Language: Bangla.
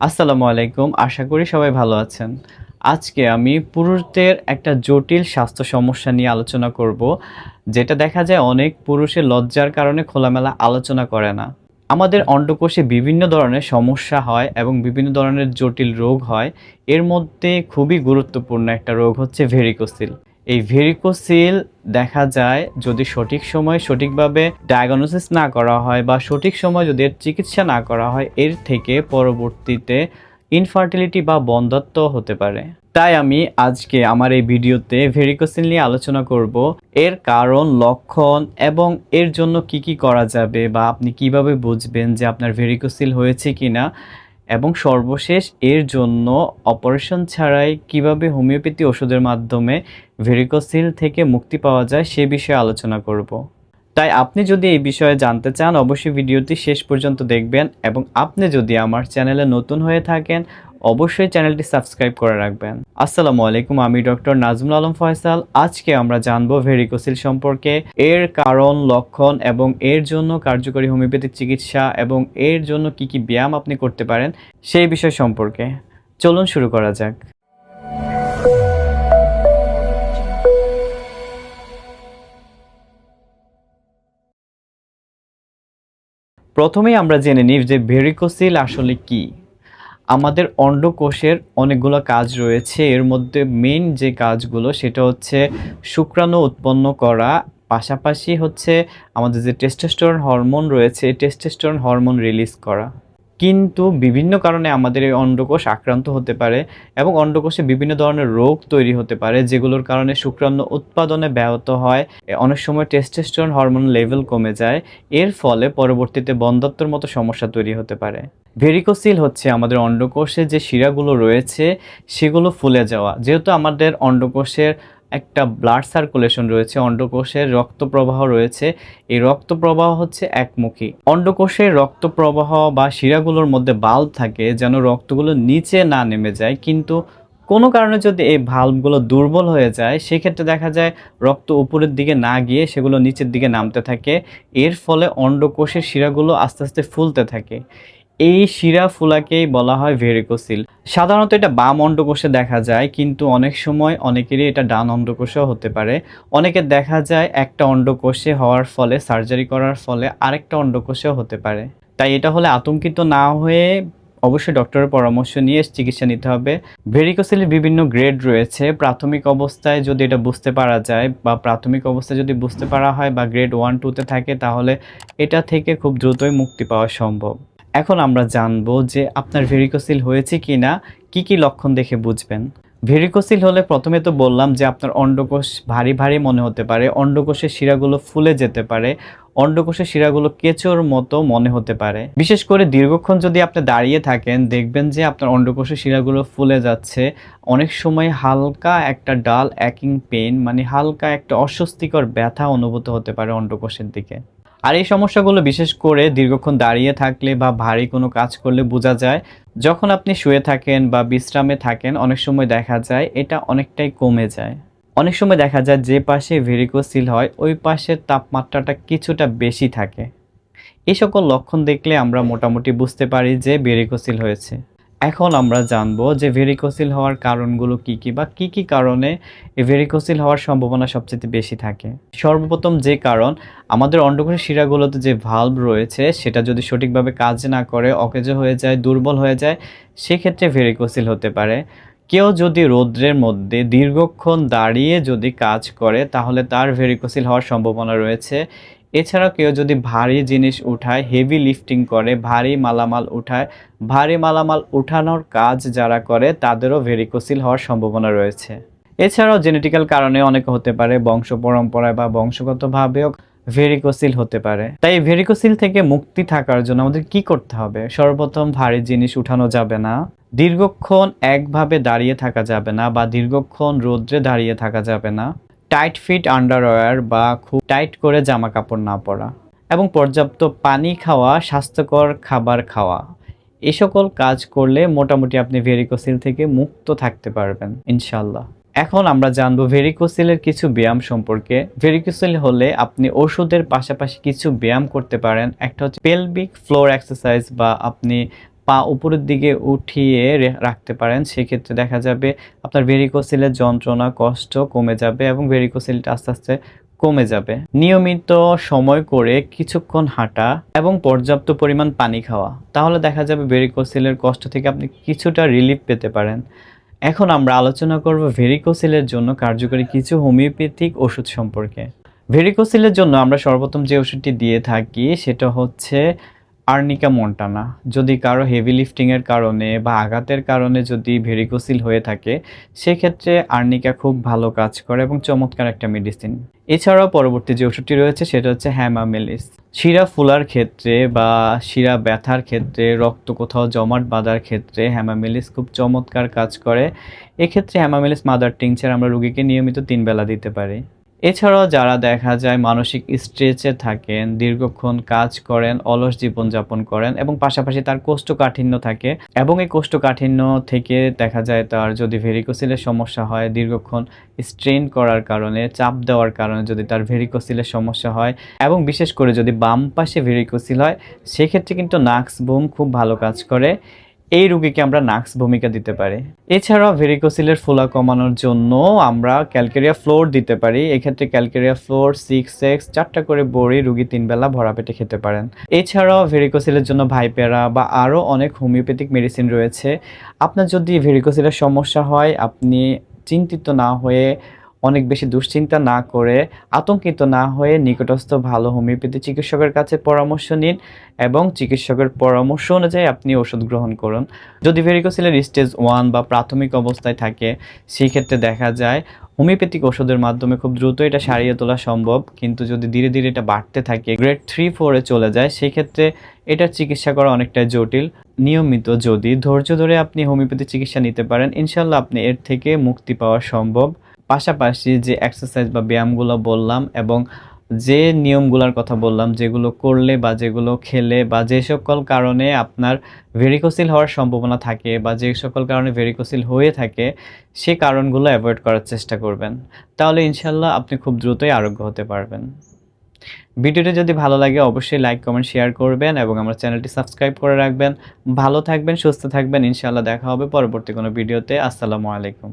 আসসালামু আলাইকুম, আশা করি সবাই ভালো আছেন। আজকে আমি পুরুষদের একটা জটিল স্বাস্থ্য সমস্যা নিয়ে আলোচনা করব, যেটা দেখা যায় অনেক পুরুষের লজ্জার কারণে খোলামেলা আলোচনা করে না। আমাদের অন্ডকোষে বিভিন্ন ধরনের সমস্যা হয় এবং বিভিন্ন ধরনের জটিল রোগ হয়। এর মধ্যে খুবই গুরুত্বপূর্ণ একটা রোগ হচ্ছে ভেরিকোসিল। এই ভেরিকোসিল দেখা যায় যদি সঠিক সময় সঠিকভাবে ডায়াগনোসিস না করা হয় বা সঠিক সময় যদি এর চিকিৎসা না করা হয়, এর থেকে পরবর্তীতে ইনফার্টিলিটি বা বন্ধত্ব হতে পারে। তাই আমি আজকে আমার এই ভিডিওতে ভেরিকোসিল নিয়ে আলোচনা করব। এর কারণ, লক্ষণ এবং এর জন্য কি কি করা যাবে বা আপনি কীভাবে বুঝবেন যে আপনার ভেরিকোসিল হয়েছে কিনা? এবং সর্বশেষ এর জন্য অপারেশন ছাড়াই কীভাবে হোমিওপ্যাথি ওষুধের মাধ্যমে ভেরিকোসিল থেকে মুক্তি পাওয়া যায় সে বিষয়ে আলোচনা করব। তাই আপনি যদি এই বিষয়ে জানতে চান, অবশ্যই ভিডিওটি শেষ পর্যন্ত দেখবেন এবং আপনি যদি আমার চ্যানেলে নতুন হয়ে থাকেন অবশ্যই চ্যানেলটি সাবস্ক্রাইব করে রাখবেন। আসসালামু আলাইকুম, আমি ডক্টর নাজমুল আলম ফয়সাল। আজকে আমরা জানব ভেরিকোসিল সম্পর্কে এর কারণ, লক্ষণ এবং এর জন্য কার্যকরী হোমিওপ্যাথিক চিকিৎসা এবং এর জন্য কি কি ব্যায়াম আপনি করতে পারেন সেই বিষয় সম্পর্কে। চলুন শুরু করা যাক। প্রথমেই আমরা জেনে নিই যে ভেরিকোসিল আসলে কি। আমাদের অন্ডকোষের অনেকগুলো কাজ রয়েছে। এর মধ্যে মেইন যে কাজগুলো সেটা হচ্ছে শুক্রাণু উৎপন্ন করা। পাশাপাশি হচ্ছে আমাদের যে টেস্টোস্টেরন হরমোন রয়েছে টেস্টোস্টেরন হরমোন রিলিজ করা। কিন্তু বিভিন্ন কারণে আমাদের এই অন্ডকোষ আক্রান্ত হতে পারে এবং অন্ডকোষে বিভিন্ন ধরনের রোগ তৈরি হতে পারে, যেগুলোর কারণে শুক্রাণু উৎপাদনে ব্যাহত হয়। অনেক সময় টেস্টোস্টেরন হরমোন লেভেল কমে যায়। এর ফলে পরবর্তীতে বন্ধ্যত্বর মতো সমস্যা তৈরি হতে পারে। ভেরিকোসিল হচ্ছে আমাদের অন্ডকোষে যে শিরাগুলো রয়েছে, সেগুলো ফুলে যাওয়া। যেহেতু আমাদের অন্ডকোষের একটা ব্লাড সার্কুলেশন রয়েছে, অন্ডকোষের রক্ত প্রবাহ রয়েছে, এই রক্ত প্রবাহ হচ্ছে একমুখী। অন্ডকোষের রক্ত প্রবাহ বা শিরাগুলোর মধ্যে বাল্ব থাকে যেন রক্তগুলো নিচে না নেমে যায়, কিন্তু কোনো কারণে যদি এই ভাল্বগুলো দুর্বল হয়ে যায়, সেক্ষেত্রে দেখা যায় রক্ত উপরের দিকে না গিয়ে সেগুলো নিচের দিকে নামতে থাকে। এর ফলে অন্ডকোষের শিরাগুলো আস্তে আস্তে ফুলতে থাকে। এই শিরা ফুলাকেই বলা হয় ভেরিকোসিল। সাধারণত এটা বাম অন্ডকোষে দেখা যায়, কিন্তু অনেক সময় অনেকেরই এটা ডান অন্ডকোষেও হতে পারে। অনেকের দেখা যায় একটা অন্ডকোষে হওয়ার ফলে, সার্জারি করার ফলে আরেকটা অন্ডকোষেও হতে পারে। তাই এটা হলে আতঙ্কিত না হয়ে অবশ্যই ডক্টরের পরামর্শ নিয়ে চিকিৎসা নিতে হবে। ভেরিকোসিলের বিভিন্ন গ্রেড রয়েছে। প্রাথমিক অবস্থায় যদি এটা বুঝতে পারা যায় বা প্রাথমিক অবস্থায় যদি বুঝতে পারা হয় বা গ্রেড ওয়ান টুতে থাকে, তাহলে এটা থেকে খুব দ্রুতই মুক্তি পাওয়া সম্ভব। এখন আমরা জানব যে আপনার ভেরিকোসিল হয়েছে কি না কী কী লক্ষণ দেখে বুঝবেন। ভেরিকোসিল হলে প্রথমে তো বললাম যে আপনার অন্ডকোষ ভারী ভারী মনে হতে পারে, অন্ডকোষের শিরাগুলো ফুলে যেতে পারে, অন্ডকোষের শিরাগুলো কেঁচোর মতো মনে হতে পারে। বিশেষ করে দীর্ঘক্ষণ যদি আপনি দাঁড়িয়ে থাকেন, দেখবেন যে আপনার অন্ডকোষের শিরাগুলো ফুলে যাচ্ছে। অনেক সময় হালকা একটা ডাল অ্যাকিং পেন মানে হালকা একটা অস্বস্তিকর ব্যথা অনুভূত হতে পারে অন্ডকোষের দিকে। আর এই সমস্যাগুলো বিশেষ করে দীর্ঘক্ষণ দাঁড়িয়ে থাকলে বা ভারী কোনো কাজ করলে বোঝা যায়, যখন আপনি শুয়ে থাকেন বা বিশ্রামে থাকেন, অনেক সময় দেখা যায় এটা অনেকটাই কমে যায়। অনেক সময় দেখা যায় যে পাশে ভেরিকোসিল হয়, ওই পাশের তাপমাত্রাটা কিছুটা বেশি থাকে। এই সকল লক্ষণ দেখলে আমরা মোটামুটি বুঝতে পারি যে ভেরিকোসিল হয়েছে। এখন আমরা জানব যে ভেরিকোসিল হওয়ার কারণগুলো কি কি বা কি কি কারণে ভেরিকোসিল হওয়ার সম্ভাবনা সবচেয়ে বেশি থাকে। সর্বপ্রথম যে কারণ, আমাদের অন্ডকোষের শিরাগুলোতে যে ভাল্ব রয়েছে, সেটা যদি সঠিকভাবে কাজ না করে, অকেজো হয়ে যায়, দুর্বল হয়ে যায়, সেক্ষেত্রে ভেরিকোসিল হতে পারে। কেউ যদি রৌদ্রের মধ্যে দীর্ঘক্ষণ দাঁড়িয়ে যদি কাজ করে, তাহলে তার ভেরিকোসিল হওয়ার সম্ভাবনা রয়েছে। এছাড়াও কেউ যদি ভারী জিনিস উঠায় হেভি লিফটিং করে, ভারী মালামাল উঠায়, ভারী মালামাল উঠানোর কাজ যারা করে, তাদেরও ভেরিকোসিল হওয়ার সম্ভাবনা রয়েছে। এছাড়াও জেনেটিক্যাল কারণে অনেক হতে পারে, বংশ পরম্পরায় বা বংশগতভাবেও ভেরিকোসিল হতে পারে। তাই ভেরিকোসিল থেকে মুক্তি থাকার জন্য আমাদের কি করতে হবে? সর্বপ্রথম ভারী জিনিস উঠানো যাবে না, দীর্ঘক্ষণ একভাবে দাঁড়িয়ে থাকা যাবে না বা দীর্ঘক্ষণ রৌদ্রে দাঁড়িয়ে থাকা যাবে না। টাইট ফিট আন্ডারওয়্যার বা খুব টাইট করে জামা কাপড় না পরা এবং পর্যাপ্ত পানি খাওয়া, স্বাস্থ্যকর খাবার খাওয়া। এই সকল কাজ করলে মোটামুটি আপনি ভেরিকোসিল থেকে মুক্ত থাকতে পারবেন ইনশাল্লাহ এখন আমরা জানব ভেরিকোসিলের কিছু ব্যায়াম সম্পর্কে। ভেরিকোসিল হলে আপনি ওষুধের পাশাপাশি কিছু ব্যায়াম করতে পারেন। একটা হচ্ছে পেলভিক ফ্লোর এক্সারসাইজ বা আপনি পা উপরের দিকে উঠিয়ে রাখতে পারেন, সেক্ষেত্রে দেখা যাবে আপনার ভেরিকোসিলের যন্ত্রণা, কষ্ট কমে যাবে এবং ভেরিকোসিলটা আস্তে আস্তে কমে যাবে। নিয়মিত সময় করে কিছুক্ষণ হাঁটা এবং পর্যাপ্ত পরিমাণ পানি খাওয়া। তাহলে দেখা যাবে ভেরিকোসিলের কষ্ট থেকে আপনি কিছুটা রিলিফ পেতে পারেন। এখন আমরা আলোচনা করব ভেরিকোসিলের জন্য কার্যকরী কিছু হোমিওপ্যাথিক ওষুধ সম্পর্কে। ভেরিকোসিলের জন্য আমরা সর্বপ্রথম যে ওষুধটি দিয়ে থাকি, সেটা হচ্ছে আর্নিকা মন্টানা, যদি কারও হেভি লিফটিংয়ের কারণে বা আঘাতের কারণে যদি ভেরিকোসিল হয়ে থাকে, সেক্ষেত্রে আর্নিকা খুব ভালো কাজ করে এবং চমৎকার একটা মেডিসিন এছাড়াও পরবর্তী যে ওষুধটি রয়েছে, সেটা হচ্ছে হ্যামামেলিস শিরা ফুলার ক্ষেত্রে বা শিরা ব্যথার ক্ষেত্রে, রক্ত কোথাও জমাট বাঁধার ক্ষেত্রে হ্যামামেলিস খুব চমৎকার কাজ করে। এক্ষেত্রে হ্যামামেলিস মাদার টিংচার আমরা রুগীকে নিয়মিত তিন বেলা দিতে পারি। এছাড়াও যারা দেখা যায় মানসিক স্ট্রেচে থাকেন, দীর্ঘক্ষণ কাজ করেন, অলস জীবনযাপন করেন এবং পাশাপাশি তার কোষ্ঠকাঠিন্য থাকে এবং এই কোষ্ঠকাঠিন্য থেকে দেখা যায় তার যদি ভেরিকোসিলের সমস্যা হয়, দীর্ঘক্ষণ স্ট্রেন করার কারণে, চাপ দেওয়ার কারণে যদি তার ভেরিকোসিলের সমস্যা হয় এবং বিশেষ করে যদি বাম পাশে ভেরিকোসিল হয়, সেক্ষেত্রে কিন্তু নাক্স বুম খুব ভালো কাজ করে এই রুগীকে আমরা নাক্স ভূমিকা দিতে পারি। এছাড়াও ভেরিকোসিলের ফোলা কমানোর জন্য আমরা ক্যালকেরিয়া ফ্লোর দিতে পারি। এক্ষেত্রে ক্যালকেরিয়া ফ্লোর সিক্স এক্স চারটা করে বড়ি রুগী তিন বেলা ভরা পেটে খেতে পারেন। এছাড়াও ভেরিকোসিলের জন্য ভাইপেরা বা আরও অনেক হোমিওপ্যাথিক মেডিসিন রয়েছে। আপনার যদি ভেরিকোসিলের সমস্যা হয়, আপনি চিন্তিত না হয়ে অনেক বেশি দুশ্চিন্তা না করে আতঙ্কিত না হয়ে নিকটস্থ ভালো হোমিওপ্যাথি চিকিৎসকের কাছে পরামর্শ নিন এবং চিকিৎসকের পরামর্শ অনুযায়ী আপনি ওষুধ গ্রহণ করুন। যদি ভেরিকোসিলের স্টেজ ওয়ান বা প্রাথমিক অবস্থায় থাকে সেই ক্ষেত্রে দেখা যায় হোমিওপ্যাথিক ওষুধের মাধ্যমে খুব দ্রুত এটা সারিয়ে তোলা সম্ভব। কিন্তু যদি ধীরে ধীরে এটা বাড়তে থাকে গ্রেড থ্রি ফোরে চলে যায়, সেক্ষেত্রে এটার চিকিৎসা করা অনেকটাই জটিল। নিয়মিত যদি ধৈর্য ধরে আপনি হোমিওপ্যাথি চিকিৎসা নিতে পারেন, ইনশাল্লাহ আপনি এর থেকে মুক্তি পাওয়া সম্ভব। পাশাপাশি যে এক্সারসাইজ বা ব্যায়ামগুলো বললাম এবং যে নিয়মগুলোর কথা বললাম, যেগুলো করলে বা যেগুলো খেলে বা যে সকল কারণে আপনার ভেরিকোসিল হওয়ার সম্ভাবনা থাকে বা যে সকল কারণে ভেরিকোসিল হয়ে থাকে, সে কারণগুলো অ্যাভয়েড করার চেষ্টা করবেন। তাহলে ইনশাল্লাহ আপনি খুব দ্রুতই আরোগ্য হতে পারবেন। ভিডিওটি যদি ভালো লাগে অবশ্যই লাইক কমেন্ট শেয়ার করবেন এবং আমার চ্যানেলটি সাবস্ক্রাইব করে রাখবেন। ভালো থাকবেন, সুস্থ থাকবেন। ইনশাল্লাহ দেখা হবে পরবর্তী কোনো ভিডিওতে। আসসালামু আলাইকুম।